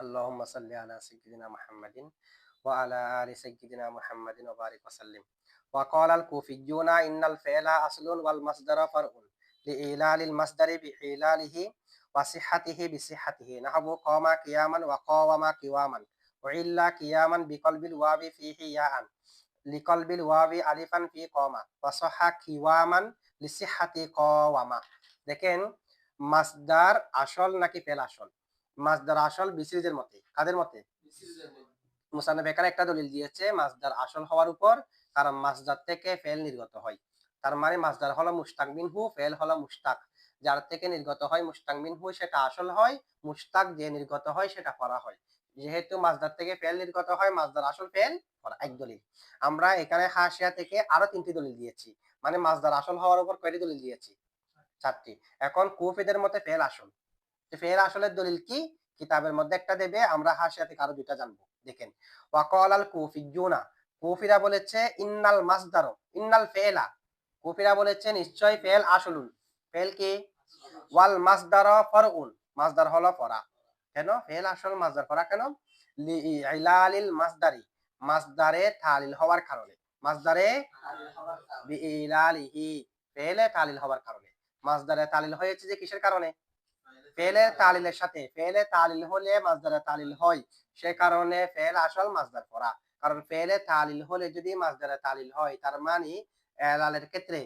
اللهم صل على سيدنا محمد وعلى آل سيدنا محمد وبارك وسلم وقال الكوفيون إن الفعل أصل والمصدر فرع لإعلال المصدر بإعلاله وصحته بصحته نحو قام قياما وقاوم قواما وإلا قياما بقلب الواو فيه ياء لقلب الواو ألفا في قام وصح قواما لصحة قاوما দেখেন মাসদার আসল নাকি ফেল আসল মাসদার আসল বিসিরিজের মতে কাদের মতে? এখানে একটা দলিল দিয়েছে মাসদার আসল হওয়ার উপর কারণ মাসদার থেকে ফেল নির্গত হয়। তার মানে মাসদার হলো মুস্তাক মিনহু ফেল হলো মুস্তাক যার থেকে নির্গত হয় মুস্তাক মিনহু সেটা আসল হয় মুস্তাক যে নির্গত হয় সেটা করা হয়। যেহেতু মাসদার থেকে ফেল নির্গত হয় মাসদার আসল ফেল করা এক দলিল। আমরা এখানে হাসিয়া থেকে আরও তিনটি দলিল দিয়েছি। মানে মাসদার আসল হওয়ার উপর কয়টি দলিল দিয়েছি? চারটি। এখন কুফিদের মতে ফেল আসল। ফেল আসলের দলিল কি? কিতাবের মধ্যে একটা দেবে, আমরা হাসিয়া থেকে আরও দুইটা জানব। দেখেন ওয়াকাল আল কুফিজুনা কুফিরা বলেছে, ইন্নাল মাসদার, ইন্নাল ফেলা। কুফিরা বলেছে, নিশ্চয় ফেল আসলুন ফেল কি? ওয়াল মাসদার ফরউন মাসদার হলো ফরা। কেন? ফেল আসল মাসদার ফরা কেন? লিইলালিল মাসদারি, মাসদারে তালিল হওয়ার কারণে। মাসদারে বিইলালিহি ফেলে তালিল হওয়ার কারণে। মাসদারে তালিল হয়েছে যে কিসের কারণে? ফেলে তালিলের সাথে, ফেলে তালিল হলে মাসদারে তালিল হয়। সে কারণে ফেল আসল মাসদার পড়া কারণ ফেলে তালিল হলে যদি মাসদারে তালিল হয়, তার মানে এলালের ক্ষেত্রে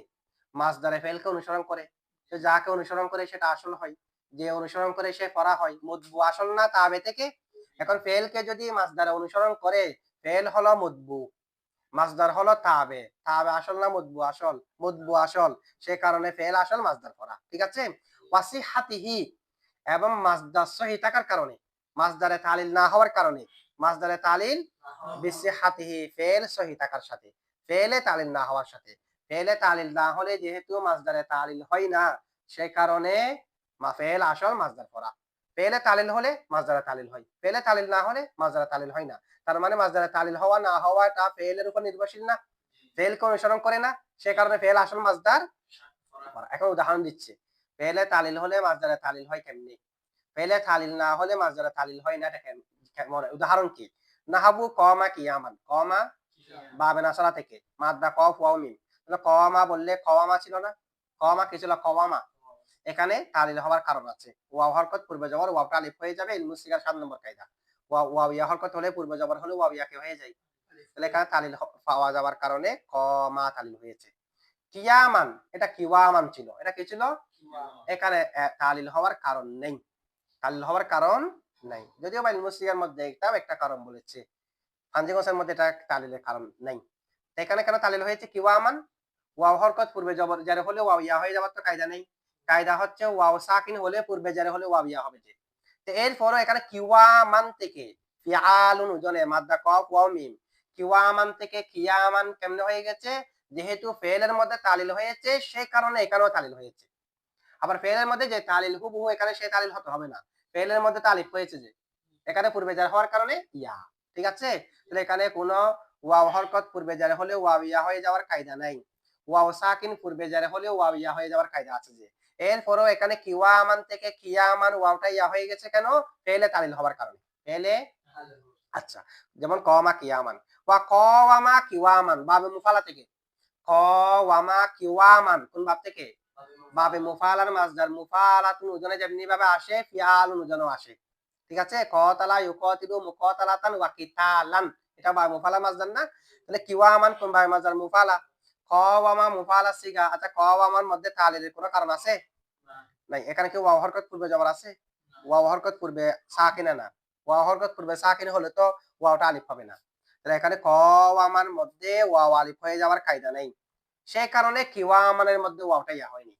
মাসদারে ফেলকে অনুসরণ করে। সে যাকে অনুসরণ করে সেটা আসল হয়। যে অনুসরণ করে সে করা হয় মদবু আসল না তাবে থেকে? এখন ফেলকে যদি মাসদারে অনুসরণ করে, ফেল হলো মদবু মাসদার হলো তাবে। তাবে আসল না মদবু আসল? মদবু আসল। সে কারণে ফেল আসল মাসদার পড়া ঠিক আছে? ওয়াসি হাতিহি এবং মাসদার সহি থাকার কারণে, মাসদারে তালিল না হওয়ার কারণে, মাসদারে তালিল বিসি হাতিহি ফেল সহি থাকার সাথে, ফেলে তালিল না হওয়ার সাথে, ফেলে তালিল না হলে যেহেতু মাসদারে তালিল হয় না, সে কারণে ফেল আসল মাসদার পড়া। ফেলে তালিল হলে মাসদারে তালিল হয়, ফেলে তালিল না হলে মাসদারে তালিল হয় না। তার মানে মাসদারে তালিল হওয়া না হওয়াটা ফেলের উপর নির্ভরশীল না, ফেল ফেলকে অনুসরণ করে না, সে কারণে ফেল আসল মাসদার এখন উদাহরণ দিচ্ছে। ফেলে তালিল হলে মাসদারে তালিল হয় কেমনি? ফেলে তালিল না হলে মাসদারে তালিল হয় না, এটা কেমন উদাহরণ কি? নাহাবু কমা কিয়ামান। কমা বাবে নাসারা থেকে। মাদ্দা কফ ওয়াও মিম। তাহলে কওয়ামা বললে কওয়ামা ছিল না? কওয়ামা কি ছিল? কওয়ামা। এখানে তালিল হওয়ার কারণ আছে। ওয়াও হরকত পূর্বে জবর, ওয়াওটা আলিফ হয়ে যাবে ইলমু সিগার সাত নম্বর কায়দা। ওয়া ওয়াও ইয়া হরকত হলে পূর্বে জবর হলে ওয়াও ইয়াকে হয়ে যায়? তাহলে এখানে তালিল পাওয়া যাওয়ার কারণে কমা তালিল হয়েছে। কিয়ামান, এটা কিওয়ামান ছিল। এটা কি ছিল? এখানে তালিল হওয়ার কারণ নেই। তালিল হওয়ার কারণ নাই। যদিও বা ইলমু মধ্যে একটাও একটা কারণ বলেছে। ফানজিগসের মধ্যে এটা তালিলের কারণ নাই। এখানে কেন তালিল হয়েছে? কিওয়ামান ওয়াও হরকত পূর্বে জবর যারে হলে ওয়াও ইয়া হয়ে যাওয়ার তো কায়দা নেই। কায়দা হচ্ছে ওয়াও সাকিন হলে পূর্বে যারে হলে ওয়াও ইয়া হবে যে। তো এরপরও এখানে কিওয়ামান থেকে? ফিআলুন উজনে, মাদ্দা কফ ওয়াও মিম। কিওয়ামান থেকে কিয়ামান কেমনে হয়ে গেছে? যেহেতু ফেলের মধ্যে তালিল হয়েছে, সেই কারণে এখানেও তালিল হয়েছে। আবার ফেলের মধ্যে যে তালিল হুবহু, এখানে সে তালিল হতে হবে না। ফেলের মধ্যে তালিফ হয়েছে যে, এখানে পূর্বে যার হওয়ার কারণে ইয়া, ঠিক আছে? তাহলে এখানে কোনো ওয়াও হরকত পূর্বে যারে হলে ওয়াও ইয়া হয়ে যাওয়ার কায়দা নাই। ওয়াও সাকিন পূর্বে যারে হলে ওয়াও ইয়া হয়ে যাওয়ার কায়দা আছে যে। এরপরও এখানে কিওয়ামান থেকে কিয়ামান ওয়াওটা ইয়া হয়ে গেছে কেন? ফেলে তালিল হওয়ার কারণে। ফেলে আচ্ছা যেমন কমা কিয়ামান ওয়া কওয়ামা কিওয়ামান বাবে মুফালা থেকে। কওয়ামা কিওয়ামান কোন ভাব থেকে? বাবে মুফালার মাসদার মুফালাতুন উজনে যেমনি ভাবে আসে ফিআলুন উজনেও আসে। ঠিক আছে? কতালা ইউকাতিলু মুকাতালাতান ওয়া কিতালান। এটা বা মুফালা মাসদার না? তাহলে কিওয়ামান কোন ভাবে মাসদার মুফালা? কওয়ামা মুফালা সিগা। আচ্ছা কওয়ামার মধ্যে তালিলের কোনো কারণ আছে? নাই। এখানে কি ওয়াও হরকত পূর্বে জবর আছে? ওয়াও হরকত পূর্বে সাকিনা না? ওয়াও হরকত পূর্বে সাকিন হলে তো ওয়াওটা আলিফ হবে না। তাহলে এখানে কওয়ামার মধ্যে ওয়াও আলিফ হয়ে যাওয়ার কায়দা নাই। সেই কারণে কিওয়ামানের মধ্যে ওয়াওটা ইয়া হয়নি।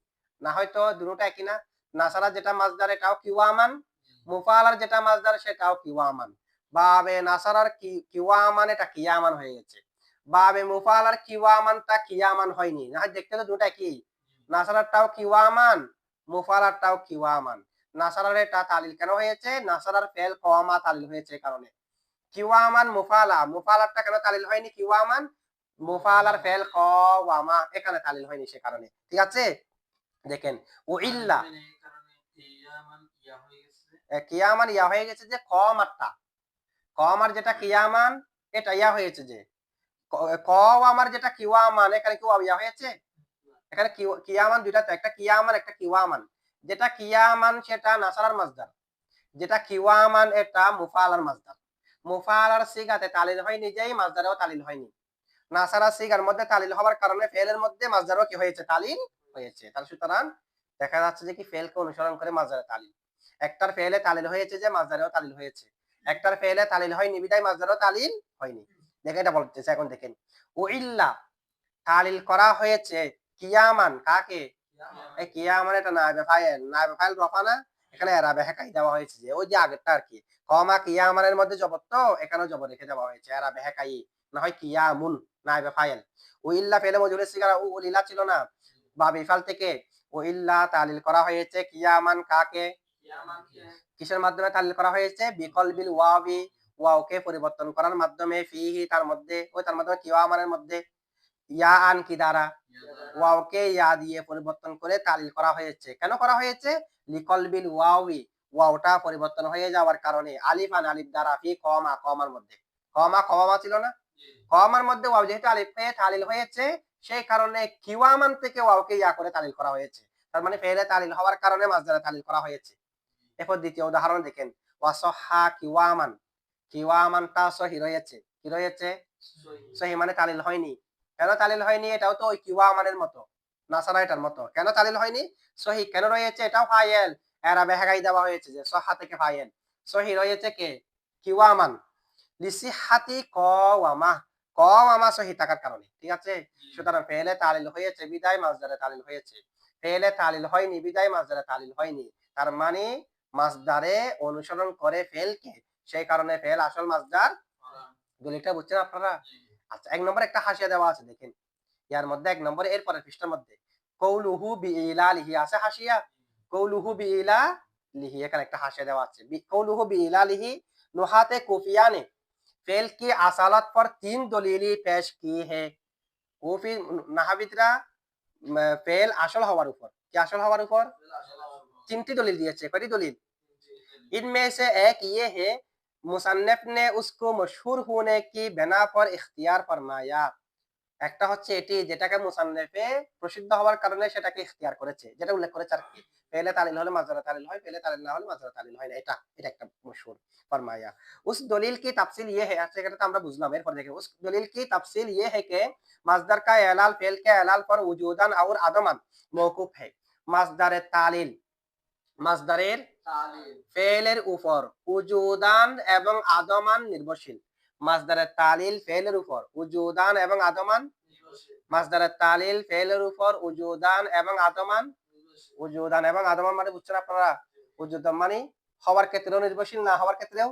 না হয়তো দুটোটা একই না। নাসারা যেটা মাসদার এটাও কিওয়ামান মুফালার যেটা মাসদার সেটাও কিওয়ামান বাবে নাসারার কিওয়ামান এটা কিয়ামান হয়ে গেছে। বাবে মুফালার কিওয়ামানটা কিয়ামান হয়নি। না দেখতে তো দুটো একই। নাসারারটাও কিওয়ামান মুফালারটাও কিওয়ামান নাসারার এটা তালিল কেন হয়েছে? নাসারার ফেল কওয়ামা তালিল হয়েছে কারণে। কিওয়ামান মুফালা মুফালারটা কেন তালিল হয়নি কিওয়ামান মুফালার ফেল কওয়ামা এখানে তালিল হয়নি সে কারণে। ঠিক আছে? দেখেন ও ইল্লা কিয়ামান ইয়া হয়ে গেছে। যে কম আটটা কম আর যেটা কিয়ামান এটা ইয়া হয়েছে যে। আমার যেটা কিওয়ামান এখানে কি ইয়া হয়েছে? এখানে কিয়ামান দুইটা একটা কিয়ামান একটা কিওয়ামান যেটা কিয়ামান সেটা নাসারার মাজদার যেটা কিওয়ামান এটা মুফালার মাজদার মুফালার সিগাতে তালিল হয় নিজেই মাজদারেও তালিল হয়নি। নাসারা সিগার মধ্যে তালিল হওয়ার কারণে ফেলের মধ্যে মাজদারও কি হয়েছে? তালিল হয়েছে। তাহলে সুতরাং দেখা যাচ্ছে যে কি ফেলকে অনুসরণ করে মাজদারে তালিল। একটার ফেলে তালিল হয়েছে যে মাজদারেও তালিল হয়েছে। একটার ফেলে তালিল হয়নি বিদায় মাজদারও তালিল হয়নি। দেখে এটা বলতেছে, এখন দেখেন। ও ইল্লা তালিল করা হয়েছে কিয়ামান কাকে? এই কিয়ামান এটা নাইবে ফাইল নাইবে ফাইল রফানা এখানে এরাবে হেকাই দেওয়া হয়েছে যে, ওই যে আগেরটা আর কি। কমা কিয়ামানের মধ্যে জবর তো, এখানেও জবর রেখে দেওয়া হয়েছে। এরাবে হেকাই। না হয় কিয়ামুন নাইবে ফাইল। ও ইল্লা ফেলে মজুরের সিগারা ও ইল্লা ছিল না। বা বিফাল থেকে ও ইল্লা তালিল করা হয়েছে কিয়ামান কাকে? কিসের মাধ্যমে তালিল করা হয়েছে? বিকলবিল ওয়াবি, ওয়াওকে পরিবর্তন করার মাধ্যমে, ফিহি তার মধ্যে ওই তার মাধ্যমে কিয়ামানের মধ্যে, ইয়া আন কি দ্বারা? ওয়াওকে ইয়া দিয়ে পরিবর্তন করে তালিল করা হয়েছে। কেন করা হয়েছে? লিকলবিল ওয়াওই, ওয়াওটা পরিবর্তন হয়ে যাওয়ার কারণে, আলিফ আন আলিফ দ্বারা, ফি কমা কমার মধ্যে। কমা কমা ছিল না? কমার মধ্যে ওয়াও যেহেতু আলিফ হয়ে তালিল হয়েছে সেই কারণে কিওয়ামান থেকে ওয়াওকে ইয়া করে তালিল করা হয়েছে। তার মানে ফেলে তালিল হওয়ার কারণে মাসদারে তালিল করা হয়েছে। এরপর দ্বিতীয় উদাহরণ দেখেন। ওয়াসহা কিওয়ামান। কিওয়ামানটা সহি রয়েছে। কি রয়েছে? সহি। মানে তালিল হয়নি। কেন তালিল হয়নি? এটাও তো ওই কিওয়ামানের মতো নাসারা এটার মতো। কেন তালিল হয়নি? সহি কেন রয়েছে? এটাও ফাইল। এরা বেহাগাই দেওয়া হয়েছে যে সহা থেকে ফাইল। সহি রয়েছে কে? কিওয়ামান। লিসি হাতি ক ওয়ামা ক ওয়ামা সহি থাকার কারণে ঠিক আছে? সুতরাং ফেলে তালিল হয়েছে বিদায় মাসদারে তালিল হয়েছে। ফেলে তালিল হয়নি বিদায় মাসদারে তালিল হয়নি। তার মানে মাসদারে অনুসরণ করে ফেলকে সেই কারণে ফেল আসল মাসদার দলিলটা বুঝছেন আপনারা? আচ্ছা এক নম্বর একটা হাসিয়া দেওয়া আছে দেখেন। ইয়ার মধ্যে এক নম্বরে এরপরের পৃষ্ঠার মধ্যে। কৌলুহু বি ইলা লিহি আছে হাসিয়া? কৌলুহু বি ইলা লিহি এখানে একটা হাসিয়া দেওয়া আছে। কৌলুহু বি ইলা লিহি নোহাতে কুফিয়ানে फेल की असालत पर तीन दलीली पेश की है কুফি নাহাবিদরা উম, ফেল আসল হওয়ার উপর কি আসল হওয়ার উপর তিনটি দলিল দিয়েছে কয়টি দলিল इनमें से एक ये है मुसन्निफ ने उसको मशहूर होने की बिना पर इख्तियार फरमाया একটা হচ্ছে এটি যেটাকে মুসান্নেফে প্রসিদ্ধ হওয়ার কারণে সেটাকে ইখতিয়ার করেছে যেটা উল্লেখ করেছে আর কি পেলে তালিল হলে মাজরা তালিল হয় পেলে তালিল না হলে মাজরা তালিল হয় না এটা এটা একটা মশহুর फरमाया उस दलील की तफसील ये है अच्छा এটা তো আমরা বুঝলাম এরপর দেখে उस दलील की तफसील ये है कि मजदर का एलाल फेल के एलाल पर वजूदन और अदमन मौकूफ है मजदर तालिल মজদারের ফেলের উপর উজুদান এবং আদমান নির্ভরশীল মাসদারের তালিল ফেলের উপর উজুদান এবং আদমান? মাসদারের তালিল ফেলের উপর উজুদান এবং আদমান? উজুদান এবং আদমান মানে বুঝছেন আপনারা? উজুদান মানে হওয়ার ক্ষেত্রেও নির্ভরশীল না হওয়ার ক্ষেত্রেও?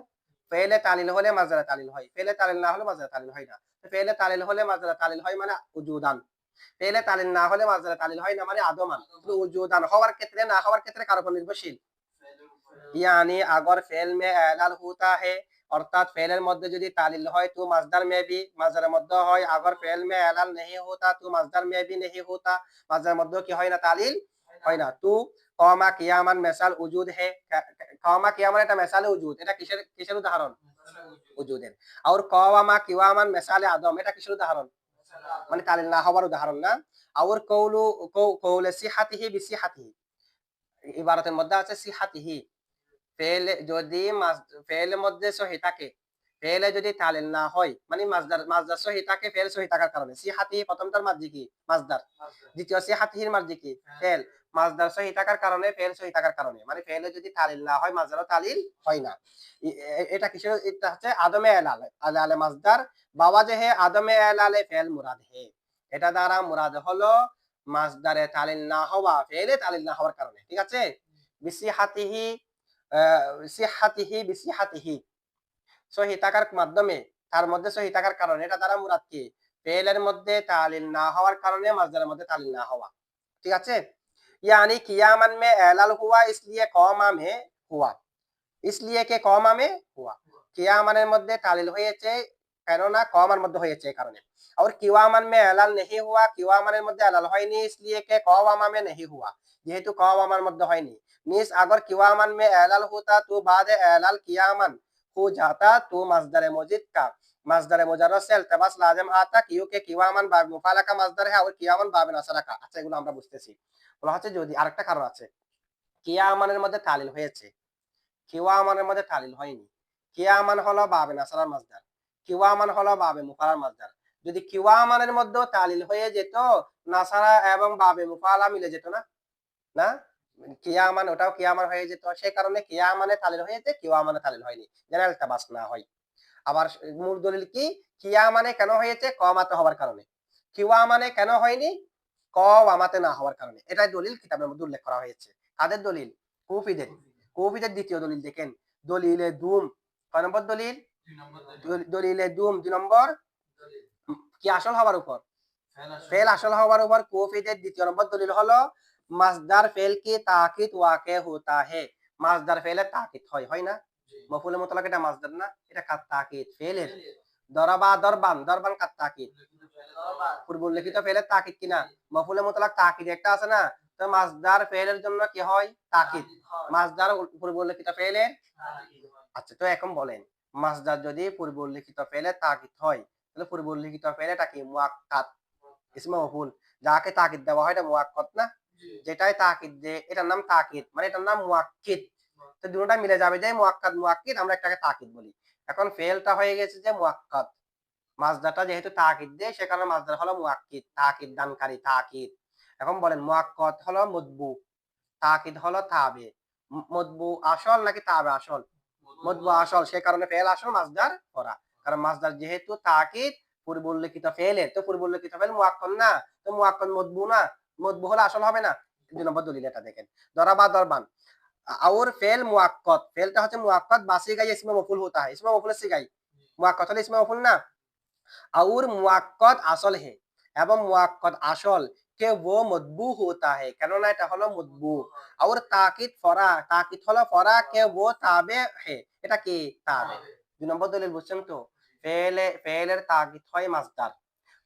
পেলে তালিল হলে মাজারা তালিল হয়। পেলে তালিল না হলে মাজারা তালিল হয় না। পেলে তালিল হলে মাজারা তালিল হয় মানে উজুদান। পেলে তালিল না হলে মাজারা তালিল হয় না মানে আদমান। উজুদান হওয়ার ক্ষেত্রে না হওয়ার ক্ষেত্রে কারও নির্ভরশীল। ইয়ানি আগর ফেল মে এলাল হুতা হে অর্থাৎ ফেলের মধ্যে যদি তালিল হয়, তো মাজদার মেবি মাজার মধ্যে হয় আগর ফেল মে এলাল নেহি হতা, তো মাজদার মেবি নেহি হতা মাজার মধ্যে কি হয় না তালিল? হয় না। তো কমা কিয়ামান মেসাল উজুদ হে কমা কিয়ামান এটা মেসালে উজুদ, এটা কিসের কিসের উদাহরণ? উজুদের। আর কওয়ামা কিওয়ামান মেসালে আদম, এটা কিসের উদাহরণ? মানে তালিল না হওয়ার উদাহরণ না। আর কৌলু কৌলে সিহাতিহি বিসিহাতিহি ইবারতের মধ্যে আছে সিহাতিহি। ফেল যদি ফেলের মধ্যে সহি থাকে ফেলে যদি তালিল না হয় মানে মাজদার মাজদার সহি থাকে ফেল সহি থাকার কারণে। সিহাতি প্রথমটার মাঝি কি? মাজদার। দ্বিতীয় সিহাতিহির মাঝি কি? ফেল মাজদার সহি থাকার কারণে ফেল সহি থাকার কারণে। মানে ফেলে যদি তালিল না হয় মাজদারও তালিল হয় না। এটা কিসের? এটা হচ্ছে আদমে এলালে। আলালে মাজদার বাবা যে হে আদমে এলালে ফেল মুরাদ হে। এটা দ্বারা মুরাদ হলো মাজদারে তালিল না হওয়া ফেলে তালিল না হওয়ার কারণে। ঠিক আছে? বিসিহাতিহি সিহাতিহি বিসিহাতিহি সহি থাকার মাধ্যমে তার মধ্যে সহি থাকার কারণে এটা দ্বারা মুরাদ কি ফেলের মধ্যে তালিল না হওয়ার কারণে মাজদারের মধ্যে তালিল না হওয়া ঠিক আছে यानी कियामन में एलाल हुआ इसलिए कौमा में हुआ इसलिए के कौमा में हुआ কিয়ামানের মধ্যে তালিল হয়েছে কেননা কমার মধ্যে হয়েছে এই কারণে और কিওয়ামান में এলাল नहीं हुआ কিওয়ামানের মধ্যে এলাল হয়নি इसलिए के কওয়ামা में नहीं हुआ যেহেতু কওয়ামার মধ্যে হয়নি मीन्स अगर किवामन में एलाल होता तो बाद एलाल कियामन हो जाता तो मजदर मजिद का मजदर मुजरद से इल्तबास लाजिम आता क्योंकि किवामन बाब मुफाला का मजदर है और कियामन বাব নাসারা কা আচ্ছা এগুলো আমরা বুঝতেছি বলা হচ্ছে যদি আরেকটা কারণ আছে কিয়ামানের মধ্যে তালিল হয়েছে কিওয়ামানের মধ্যে তালিল হয়নি কিয়ামান হলো বাবে নাসারার মাজদার কিওয়ামান হলো বাবে মুফালার মাজদার যদি কিওয়ামানের মধ্যেও তালিল হয়ে যেত নাসারা এবং বাবে মুফালা মিলে যেত না না কিয়ামান ওটাও কিয়ামান হয়ে যেত। সেই কারণে কিয়ামানে তালিল হয়েছে কিওয়ামানে তালিল হয়নি। না হয়। আবার মূল দলিল কি? কিয়ামানে কেন হয়েছে? কমাতে হওয়ার কারণে। কিওয়ামানে কেন হয়নি? ক ওয়ামাতে না হওয়ার কারণে। এটাই দলিল কিতাবের মধ্যে উল্লেখ করা হয়েছে। কাদের দলিল? কুফিদের। কুফিদের দ্বিতীয় দলিল দেখেন। দলিলে দুম। কয় নম্বর দলিল? দলিলে দুম। দুই নম্বর? কি আসল হওয়ার উপর? ফেল আসল হওয়ার উপর কুফিদের দ্বিতীয় নম্বর দলিল হলো মাসদার ফেল কি তাকিদ ওয়াকে হোতা হে মাসদার ফেলে তাকিদ হয় হয় না মফুলে মুতলাক এটা মাসদার না এটা কাত তাকিদ ফেলের দরবা দরবান দরবান কাত তাকিদ পূর্ব উল্লেখিত ফেলের তাকিদ কিনা মফুলে মুতলাক তাকিদ একটা আছে না তো মাসদার ফেলের জন্য কি হয় তাকিদ মাসদার পূর্ব উল্লেখিত ফেলের আচ্ছা তো এখন বলেন মাসদার যদি পূর্ব উল্লেখিত ফেলে তাকিদ হয় তাহলে পূর্ব উল্লেখিত ফেলেটা কি মুয়াক্কাত ইসমে মফুল যাকে তাকিদ দেওয়া হয় এটা মুয়াক্কাত না যেটাই তাকিদ দে এটার নাম তাকিদ মানে এটার নাম মুয়াক্কিদ। তো দুটোটা মিলে যাবে যে মুয়াক্কাদ মুয়াক্কিদ আমরা একটাকে তাকিদ বলি। এখন ফেলটা হয়ে গেছে যে মুয়াক্কাদ। মাজদারটা যেহেতু তাকিদ দেয় সে কারণে মাজদার হলো মুয়াক্কিদ। তাকিদ দানকারী তাকিদ। এখন বলেন মুয়াক্কাদ হলো মদবু তাকিদ হলো তাবে। মদবু আসল নাকি তাবে আসল? মদবু আসল। সে কারণে ফেল আসল মাজদার করা। কারণ মাজদার যেহেতু তাকিদ পূর্ব উল্লেখিত ফেলে তো পূর্ব উল্লেখিত ফেল মুয়াক্কদ না তো মুয়াক্কদ মদবু না। মতবহুল আসল হবে না? দুই নম্বর দলিল এটা দেখেন। দরাবা দরবান। Our fail মুআক্কাদ। ফেলটা হচ্ছে মুআক্কাদ বা সিগাই ইসমে মফুল হতা হয়। ইসমে মফুল সে গাই? হলে ইসমে মফুল না? আউর মুআক্কাদ আসল হে। এবং মুআক্কাদ আসল কে ও মদবু হতা হে কেননা এটা হলো মদবু আউর তাকিদ ফরা। তাকিদ হলো ফরা কে ও তাবে হে। এটা কি? তাবে। দুই নম্বর দলিল, বুঝছেন তো? ফেলে, ফেলের তাকিদ হয় মাসদার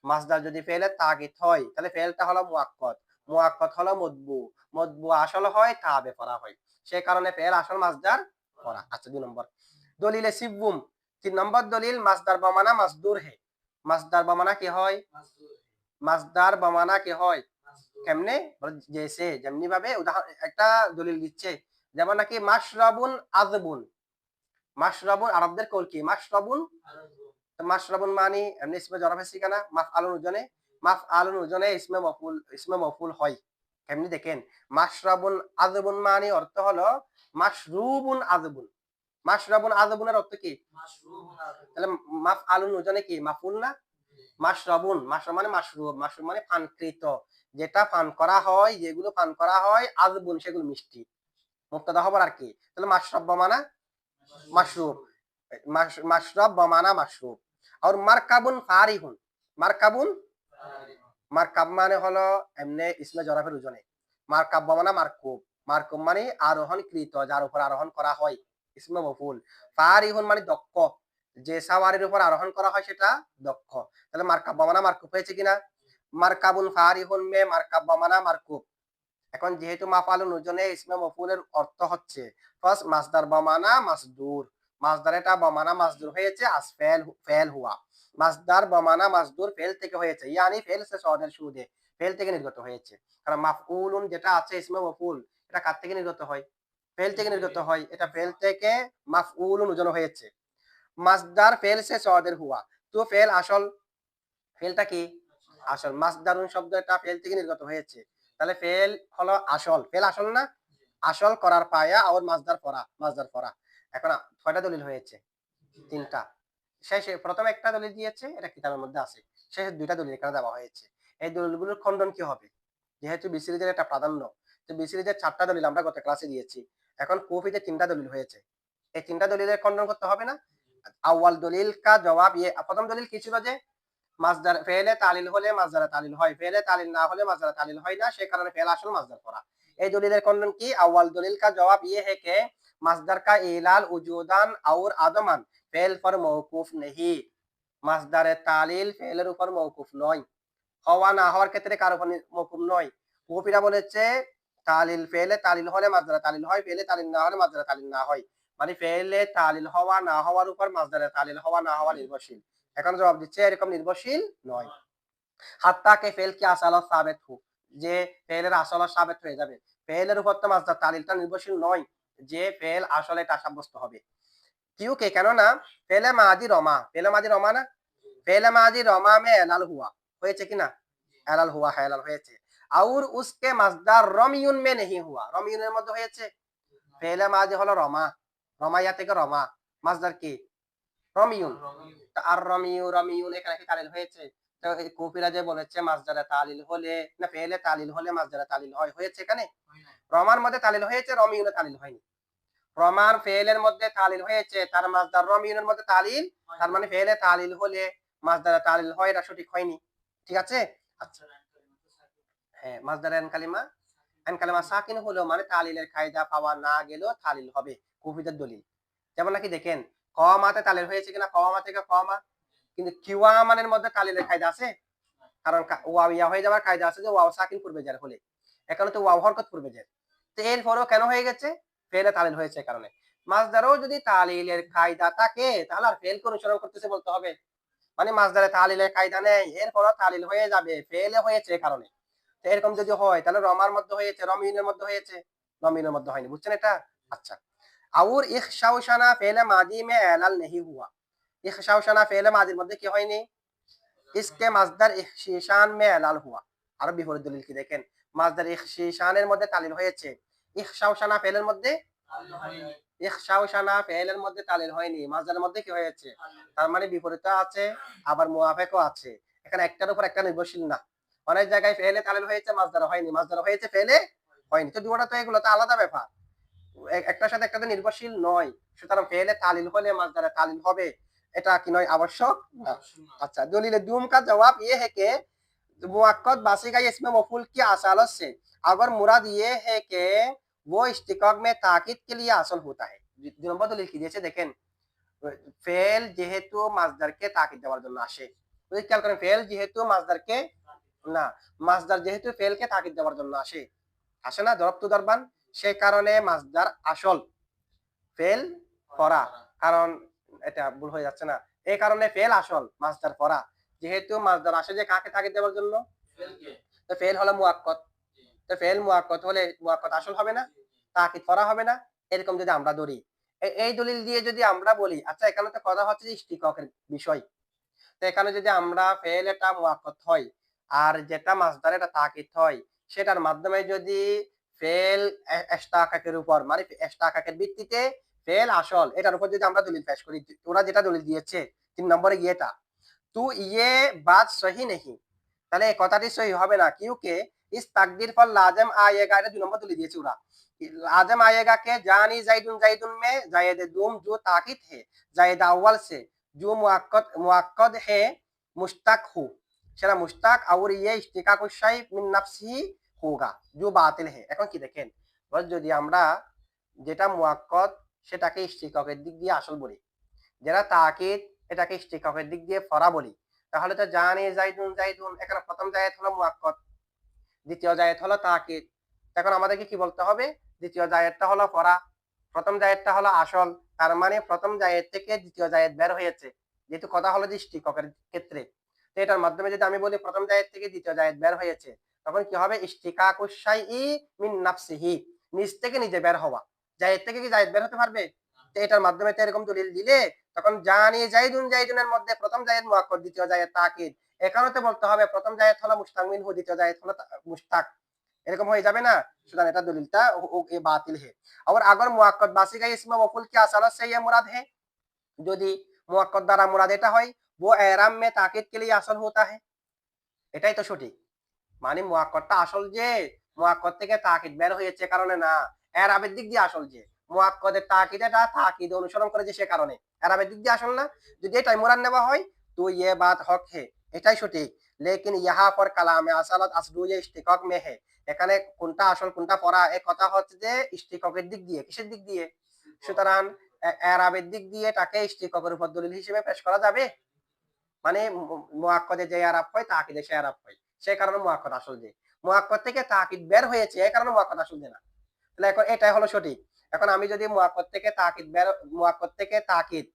মাসদার যদি ফেলের তাকিদ হয়, তাহলে ফেলটা হলো মুআক্কাদ। মুআক্কাদ হলো মদবু। মদবু আসল হয় তাবে ফরা হয়। সে কারণে ফেল আসল মাসদার করা আচ্ছা দুই নম্বর। দলিলে সিবুম তিন নম্বর দলিল মাসদার বমানা মাসদুর হে। মাসদার বমানা কি হয়? মাসদার বমানা কি হয়? কেমনে? জেসে যেমনি ভাবে উদাহরণ একটা দলিল দিচ্ছে। যেমন নাকি মাশরাবুন আযবুন মাশরাবুন আরবদের কল কি? মাশরাবুন? তো মাশরাবুন মানি, এমনি ইসমে জরাফে শিখানা মাফ আলুন উজনে মাফ আলুন উজনে ইসমে মফুল ইসমে মফুল হয়। কেমনি দেখেন? মাশরাবুন আযবুন মানি অর্থ হলো মাশরুবুন আজবুন মাশরাবুন আযবুনের অর্থ কি? তাহলে মাফ আলুন ওজনে কি? মাফুল না? মাশরাবুন মাশরাব মানে মাশরুব মাশরুব মানে পানকৃত যেটা পান করা হয় যেগুলো পান করা হয় আজবুন সেগুলো মিষ্টি। মুক্তাদা হবার আর কি? তাহলে মাশরাব মানা? মাশরুব। মাশ- মাশরাব মানা মাশরুব। আর মারকাবুন ফারিহুন। মারকাবুন মারকাব মানে হলো এমনি ইসমে জরাফের ওজনে মারকাব মানে মারকুব মারকুব মানে আরোহণ কৃত যার উপর আরোহণ করা হয়, ইসমে মফুল ফারিহুন মানে দক্ষ। যে সাওয়ারির উপর আরোহণ করা হয়, সেটা দক্ষ। তাহলে মারকাব মানে মারকুব হয়েছে কিনা মারকাবুন ফারিহুন মে মারকাব মানে মারকুব এখন যেহেতু মাফালুন ওজনে ইসমে মফুলের অর্থ হচ্ছে ফার্স্ট মাসদার বমানা মাসদুর মাসদার এটা বমানা মাসদুর হয়েছে আস ফেল ফেল হুয়া। মাসদার বমানা মাসদুর ফেল থেকে হয়েছে। ইয়ানি ফেল সে সদের সুদে ফেল থেকে নির্গত হয়েছে। কারণ মাফউলুন যেটা আছে, ইসমে মফুল এটা কার থেকে নির্গত হয়? ফেল থেকে নির্গত হয়। এটা ফেল থেকে মাফউলুন ওজন হয়েছে। মাসদার ফেল সে সদের হুয়া। তো ফেল আসল ফেলটা কি? আসল। মাসদারুন শব্দ এটা ফেল থেকে নির্গত হয়েছে। তাহলে ফেল হলো আসল। ফেল আসল না? আসল করার পায়া আর মাসদার পড়া মাসদার পড়া এখন ছয়টা দলিল হয়েছে, তিনটা। শেষে প্রথম একটা দলিল দিয়েছে, এটা কিতাবের মধ্যে আছে। শেষে দুইটা দলিল এখানে দেওয়া হয়েছে। এই দলিলগুলোর খণ্ডন কি হবে? যেহেতু বি সিরিজের একটা প্রাধান্য, তো বি সিরিজের চারটা দলিল আমরা গত ক্লাসে দিয়েছি। এখন কফিতে তিনটা দলিল হয়েছে। এই তিনটা দলিলের খণ্ডন করতে হবে না? আউয়াল দলিল কা জবাব ইয়ে প্রথম দলিল কি ছিল যে, মাসদার, ফেলে তালিল হলে মাসদারে তালিল হয়, ফেলে তালিল না হলে মাসদারে তালিল হয় না সেই কারণে ফেল আসল মাসদার করা এই দলিলের খণ্ডন কি আউয়াল দলিল का जवाब ये है कि मसदर का इलाल वजूदान और आदमान फेल पर मौकूफ नहीं মাসদারে তালিল ফেলের উপর মৌকুফ নয় হওয়া না হওয়ার ক্ষেত্রে কার উপর মৌকুফ নয় কপিরা বলেছে তালিল ফেলে তালিল হলে মাজদারে তালিল হয় ফেলে তালিল না হলে মাজদারে তালিল না হয় মানে ফেলে তালিল হওয়া না হওয়ার উপর মাজদারে তালিল হওয়া না হওয়া নির্ভরশীল এখন জবাব দিচ্ছে এরকম নির্ভরশীল নয় হাত্তাকে ফেল কি আসল সাবেত হোক যে ফেলের আসল সাবেত হয়ে যাবে। ফেলের উপর তো মাজদার তালিলটা নির্ভরশীল নয় যে ফেল আসলে এটা সাব্যস্ত হবে। কিউ কে? কেননা ফেলে মাদি রমা। ফেলে মাদি রমা না? ফেলে মাদি রমা মে এলাল হুয়া। হয়েছে কিনা এলাল হুয়া হ্যাঁ, হেলাল হয়েছে। আউর উসকে মাসদার রমিউন মে নেহি হুয়া। রমিউনের মধ্যে হয়েছে? ফেলে মাদি হলো রমা। রমা ইয়া থেকে রমা। মাসদার কি? রমিউন। আর রমিউ, রমিউন, এখানে কি তালিল হয়েছে? তো যে বলেছে মাজদারে তালিল হলে না ফেলে তালিল হলে মাজদারে তালিল হয়। হয়েছে এখানে? রমার মধ্যে তালিল হয়েছে রমিউনে তালিল হয়নি। রমার ফেলের মধ্যে তালিল হয়েছে তার মাজদার রমিউনের মধ্যে তালিল তার মানে ফেলে তালিল হলে মাজদারে তালিল হয় এটা সঠিক হয়নি। ঠিক আছে? আচ্ছা হ্যাঁ মাজদারে এন কালিমা। এন কালিমা সাকিন হলো মানে তালিলের কায়দা পাওয়া না গেলেও তালিল হবে কুফিদের দলিল। যেমন নাকি দেখেন কমাতে তালিল হয়েছে কিনা? কমা থেকে কমা কিন্তু কিওয়া মানের মধ্যে কালিলের কায়দা আছে? কারণ ওয়াও ইয়া হয়ে যাওয়ার কায়দা আছে যে ওয়াও সাকিন পূর্বে যার হলে। এখানে তো ওয়াও হরকত পূর্বে যার তো এরপরও কেন হয়ে গেছে? ফেলে তালিল হয়েছে কারণে। মাছদারও যদি তালিলের কায়দা থাকে, তাহলে আর ফেল করে অনুসরণ করতেছে বলতে হবে। মানে মাছদারে তালিলের কায়দা নেই, এরপরও তালিল হয়ে যাবে, ফেলে হয়েছে কারণে। তো এরকম যদি হয়, তাহলে রমার মধ্যে হয়েছে রমিনের মধ্যে হয়েছে। রমিনের মধ্যে হয়নি, বুঝছেন এটা? আচ্ছা। আউর ইখশাউশানা ফেলে মাদি মে এলাল নেহি হুয়া। ইহসাউসানা ফেলে মাদির মধ্যে কি হয়নি? ইসকে মাজদার ইহশিশান মে হুয়া। আরও দলিল কি দেখেন? মাজদার ইহশিশানের মধ্যে তালিল হয়েছে। ইহসাউসানা ফেলের মধ্যে? ইহসাউসানা ফেলের মধ্যে তালিল হয়নি। মধ্যে কি হয়েছে? তার মানে বিপরীত আছে, আবার মুআফেকও আছে। এখানে একটার উপর একটা নির্ভরশীল না। অনেক জায়গায় ফেলে তালিল হয়েছে মাজদার হয়নি। মাজদার হয়েছে, ফেলে হয়নি। তো দুটা তো এগুলো তো আলাদা ব্যাপার। একটার সাথে একটা নির্ভরশীল নয়। সুতরাং ফেলে তালিল হলে মাজদারে তালিল হবে। এটা কি নয় আবশ্যক না अच्छा दलील दूम का जवाब ये है कि मुआक्कद बासी का इसमें मफूल की असालत से अगर मुराद ये है कि वो इश्तिकाक में ताकीद के लिए हासिल होता है দুই নম্বর দলিল কি দিয়েছে দেখেন ফেল যেহেতু মাজদারকে তাকিদ দেওয়ার জন্য আসে বুঝে খেয়াল করেন ফেল যেহেতু মাজদারকে না মাজদার যেহেতু ফেলকে তাকিদ দেওয়ার জন্য আসে আসে না দরব তু দরবান সেই কারণে মাজদার আসল ফেল করা কারণ এটা ভুল হয়ে যাচ্ছে না এই কারণে ফেল আসল মাজদার পড়া যেহেতু মাজদার আসে যে কাকে তাকিদ দেওয়ার জন্য তো ফেল হলো মুয়াক্কত তো ফেল মুয়াক্কত হলে মুয়াক্কত আসল হবে না তাকিদ পড়া হবে না এরকম যদি আমরা ধরি এই দলিল দিয়ে যদি আমরা বলি আচ্ছা এখানে তো কথা হচ্ছে ইস্তিককের বিষয় তো এখানে যদি আমরা ফেল এটা মুয়াক্কত হয় আর যেটা মাজদার এটা তাকিদ হয় সেটার মাধ্যমে যদি ফেল এস্তাকাকের উপর মানে এস্তাকাকের ভিত্তিতে ফেল আসল এটার উপর যদি আমরা দলিল পেশ করি ওরা যেটা দলিল দিয়েছে তিন নম্বরে গিয়েটা তু ইয়ে বাত সহি নেহি তাহলে এই কথাটি সহি হবে না क्योंकि इस तकदीर पर लाजम आएगा এটা দুই নম্বর দলিল দিয়েছে ওরা लाजम आएगा के जानी जाइदुन जाइदुन में जायद दुम जो ताकिद है जायद अव्वल से जो मुअक्कद मुअक्कद है मुश्ताक हो সেটা মুশতাক और ये इश्तिकाक शाई मिन नफ्सी होगा जो बातिल है এখন কি দেখেন এবার যদি আমরা যেটা মুয়াক্কদ সেটাকে ইস্তিকাকের দিক দিয়ে আসল বলি। যেটা তাকিদ এটাকে ইস্তিকাকের দিক দিয়ে ফরা বলি, তাহলে তো জানি জাইদুন জাইদুন এখানে প্রথম জায়েত হলো মুয়াক্কদ দ্বিতীয় জায়েত হলো তাকিদ। এখন আমাদেরকে কি বলতে হবে? দ্বিতীয় জায়েতটা হলো ফরা, প্রথম জায়েতটা হলো আসল, তার মানে প্রথম জায়েত থেকে দ্বিতীয় জায়েত বের হয়েছে। যেহেতু কথা হলো যে ইস্তিকাকের ক্ষেত্রে, তো এটার মাধ্যমে যদি আমি বলি প্রথম জায়েত থেকে দ্বিতীয় জায়েত বের হয়েছে, তখন কি হবে? ইস্তিকাকুশাই মিন নাফসিহি, নিজ থেকে নিজে বের হওয়া। জায়েদ থেকে কি জায়েদ বের হতে পারবে তো এটার মাধ্যমে তো এরকম দলিল দিলে তখন জানি জাইদুন জাইদুনের মধ্যে প্রথম জায়েদ মুয়াক্কদ দ্বিতীয় জায়েদ তাকিদ এখানেও তো বলতে হবে প্রথম জায়েদ হলো মুস্তাক মিনহু দ্বিতীয় জায়েদ হলো তা- মুস্তাক এরকম হয়ে যাবে না সুতরাং এটা দলিলটা ও- ও- এ বাতিল হে और अगर मुआक्कद बासी का इसमें मफूल की असालत से ये मुराद है যদি মুয়াক্কদ দ্বারা মুরাদ এটা হয় वो एराम में ताकीद के लिए असल होता है এটাই তো সঠিক মানে মুয়াক্কদটা আসল যে মুয়াক্কদ থেকে তাকিদ বের হয়েছে কারণে না এরাবের দিক দিয়ে আসল যে মুয়াক্কদের তাকিদ এটা তাকিদ অনুসরণ করে যে সে কারণে। এরাবের দিক দিয়ে আসল না? যদি এটাই মুরাদ নেওয়া হয় তো ইয়ে বাত হক হে। এটাই সঠিক। লেকিন ইহা পর কালামে আসালত আসলুয়ে ইস্তিকক মে হে। এখানে কোনটা আসল, কোনটা পড়া, এ কথা হচ্ছে যে ইস্তিককের দিক দিয়ে। কিসের দিক দিয়ে? সুতরাং এ- এরাবের দিক দিয়ে তাকে ইস্তিককের উপর দলিল হিসেবে পেশ করা যাবে? মানে মুয়াক্কদে যে আরাব হয়, তাকিদে সে আরাব হয়। সে কারণে মুয়াক্কদ আসল যে। মুয়াক্কদ থেকে তাকিদ বের হয়েছে এই কারণে মুয়াক্কদ আসল যে না। তাহলে এখন এটাই হলো সঠিক। এখন আমি যদি মুয়াক্কদ থেকে তাকিদ বের, মুয়াক্কদ থেকে তাকিদ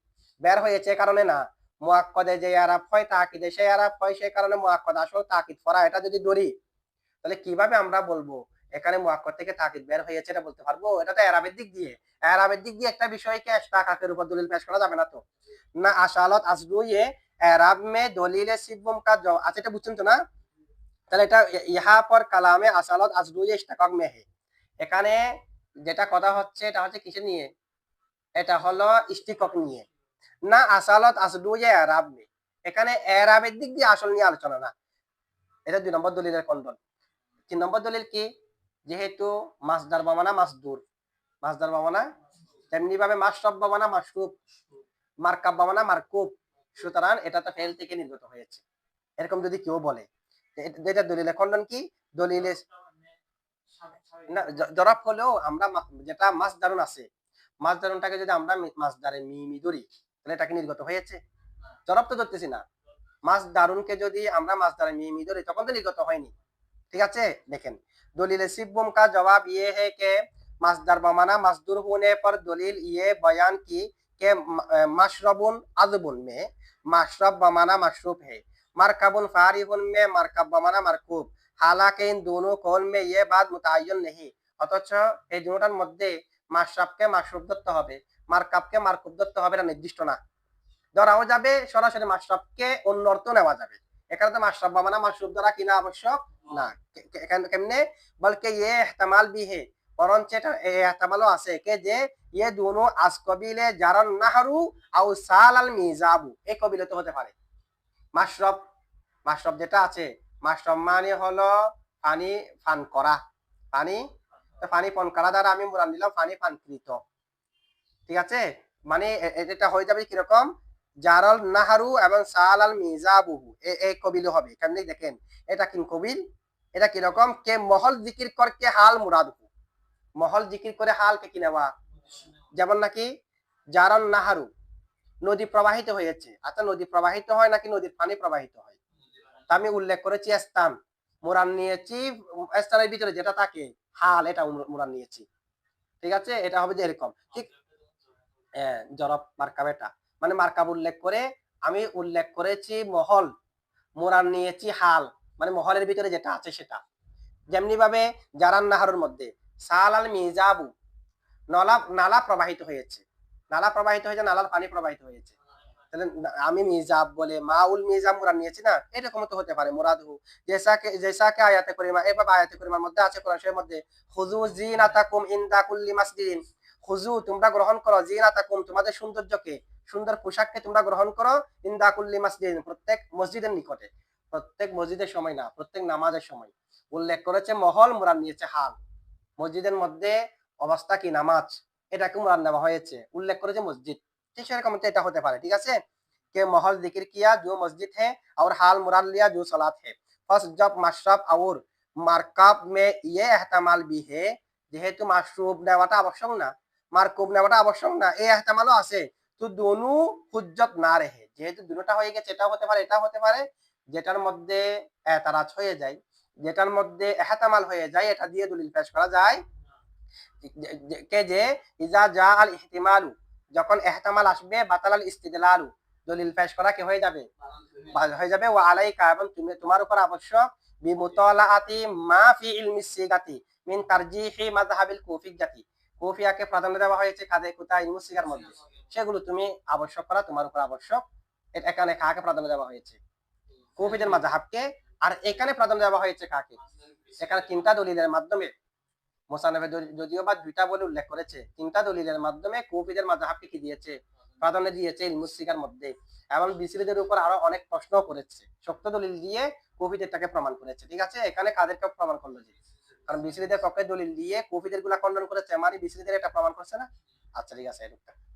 বের হয়েছে কারণে না, মুয়াক্কদে যে আরাব হয়, তাকিদে সেই আরাব হয়, সেই কারণে মুয়াক্কদ আসল তাকিদ ফরা, এটা যদি ধরি, তাহলে কীভাবে আমরা বলব এখানে মুয়াক্কদ থেকে তাকিদ বের হয়েছে এটা বলতে পারব? এটা তো এরাবের দিক দিয়ে। এরাবের দিক দিয়ে একটা বিষয়কে তাকাকের উপর দলিল পেশ করা যাবে না তো? না, আশালত আসলুয়ে এরাব মে দলিলে সিবম কা আচ্ছা এটা বুঝছেন তো না? তাহলে এটা ইহা পর কালামে আসালত আসলুয়ে ইস্তাকক মে হে। এখানে যেটা কথা হচ্ছে, এটা হচ্ছে কিসের নিয়ে? এটা হলো ইস্তিকক নিয়ে। না আসালত আসলুয়ে এরাব মে। এখানে এরাবের দিক দিয়ে আসল নিয়ে আলোচনা না। এটা দুই নম্বর দলিলের খণ্ডন। তিন নম্বর দলিল কি? যেহেতু মাসদার বামানা মাসদুর। মাসদার বামানা তেমনি ভাবে মাসরব বামানা মাসরুব। মার্কাব বামানা মার্কুব। সুতরাং এটা তো ফেল থেকে নির্গত হয়েছে। এরকম যদি কেউ বলে। এটা দলিলের খণ্ডন কি? দলিলে না জ- জরাব হলেও আমরা মা- যেটা মাছ দারুন আছে মাছ দারুনটাকে যদি আমরা মি- মাছ দারে মিমি ধরি তাহলে এটাকে নির্গত হয়েছে জরাব তো ধরতেছি না মাছ দারুনকে যদি আমরা মাছ দারে মিমি ধরি তখন তো নির্গত হয়নি ठीक है देखें दलील सिब्बुम का जवाब ये है कि मजदर बमाना मजदूर होने पर दलील ये बयान की कि मशरबुन अजबुन में मशरब बमाना मशरूब है मरकबुन फारिगुन में मरकब बमाना मरकूब हालांकि इन दोनों कौल में ये बात मुतयन नहीं অথচ এই দুটার মধ্যে মাশরাবকে মাশরুব ধরতে হবে মারকাবকে মারকুব ধরতে হবে এটা নির্দিষ্ট না ধরাও যাবে সরাসরি মাশরাবকে অন্য অর্থ নেওয়া যাবে এখানে তো মাশরাব বামানা মাশরুব দ্বারা কিনা আবশ্যক না কে- কে- কেন- কেমনে বলকে ইয়ে এহতামাল বি হে বরঞ্চ এটা এ এহতামালও আছে কে যে ইয়ে দুনো আজ কবিলে জারন নাহরু আউ সাল আল মিজাবু এই কবিলে তো হতে পারে মাশরব মাশরব যেটা আছে মাশরব মানে হলো পানি পান করা পানি পানি পান করা দ্বারা আমি মুরান দিলাম পানি পানকৃত ঠিক আছে? মানে এটা হয়ে যাবে কীরকম জারল নাহারু এবং সাল আল মিজাবুহু। এ- এই কবিল হবে এখানে দেখেন? এটা কিন কবিল? এটা কীরকম কে মহল জিকির করকে হাল মুরাদ মহল জিকির করে হালকে কি নেওয়া যেমন নাকি? জারন নাহারু নদী প্রবাহিত হয়েছে আচ্ছা নদী প্রবাহিত হয় নাকি নদীর পানি প্রবাহিত হয়? আমি উল্লেখ করেছি স্থান মোরান নিয়েছি স্থানের ভিতরে যেটা থাকে হাল এটা মুরান নিয়েছি। ঠিক আছে? এটা হবে যে এরকম। ঠিক আহ, জরব মার্কাব এটা। মানে মার্কাব উল্লেখ করে আমি উল্লেখ করেছি মহল। মোরান নিয়েছি হাল। মানে মহলের ভিতরে যেটা আছে সেটা। যেমনি ভাবে জারান নাহারের মধ্যে সাল আল মিজাবু নলা নালা প্রবাহিত হয়েছে। নালা প্রবাহিত হয়েছে নালার পানি প্রবাহিত হয়েছে। আমি মিজাব বলে নিয়েছি না? এরকম তো হতে পারে আয়াতে করিমা, এভাবে আয়াতে করিমার মধ্যে আছে কোরআন মধ্যে কুল্লি তোমরা গ্রহণ করো জিনাতাকুম তোমাদের সৌন্দর্যকে, সুন্দর পোশাককে তোমরা গ্রহণ করো কুল্লি প্রত্যেক মসজিদের নিকটে, প্রত্যেক মসজিদের সময় না, প্রত্যেক নামাজের সময়। উল্লেখ করেছে মহল মুরান নিয়েছে হাল। মসজিদের মধ্যে অবস্থা কি? নামাজ। এটাকে মুরান নেওয়া হয়েছে। উল্লেখ করেছে মসজিদ। ঠিক সেরকম তো এটা হতে পারে ঠিক আছে के महल जिक्र किया जो मस्जिद है और हाल मुराद लिया जो सलात है फर्स्ट जब मशरब और মারকাব মে ইয়ে এহতামাল বি হে যেহেতু মাশরুব নেওয়াটা আবশ্যক না মারকুব নেওয়াটা আবশ্যক না এই এহতামালও আছে তো দোনো হুজ্জত না রেহে যেহেতু দুটোটা হয়ে গেছে এটাও হতে পারে এটাও হতে পারে যেটার মধ্যে এতারাজ হয়ে যায় যেটার মধ্যে এহতামাল হয়ে যায় এটা দিয়ে দলিল পেশ করা যায় যে- যে- কে যে ইজা জা আল ইহতিমালু যখন এহতামাল আসবে বাতাল আল ইস্তিদলালু। দলিল পেশ করা কি হয়ে যাবে? হয়ে যাবে। ও আলাইকা, এবং তুমি, তোমার উপর আবশ্যক, বিমুতালাআতি মা ফি ইলমি সিগাতি, মিন তারজিহি মাযহাবিল কুফিয়াতি। কুফিয়াকে প্রাধান্য দেওয়া হয়েছে কাদের কোথায় ইলমু সিগার মধ্যে। সেগুলো তুমি আবশ্যক করা, তোমার উপর আবশ্যক। এখানে কাকে প্রাধান্য দেওয়া হয়েছে? কুফিদের মাযহাবকে। আর এখানে প্রাধান্য দেওয়া হয়েছে কাকে? এখানে তিনটা দলিলের মাধ্যমে। মোসানফে যদিও বা দুইটা বলে উল্লেখ করেছে, তিনটা দলিলের মাধ্যমে কুফিদের মাযহাবকে কি দিয়েছে? প্রাধান্য দিয়েছে ইলমুসিকার মধ্যে। এবং বিসিরিদের উপর আরও অনেক প্রশ্ন করেছে। শক্ত দলিল দিয়ে কবিদেরটাকে প্রমাণ করেছে। ঠিক আছে? এখানে কাদেরকে প্রমাণ করল যে? কারণ বিসিরিদের পক্ষে দলিল দিয়ে কবিদেরগুলা খণ্ডন করেছে। মানে বিসিরিদের এটা প্রমাণ করছে না? আচ্ছা ঠিক আছে এরকম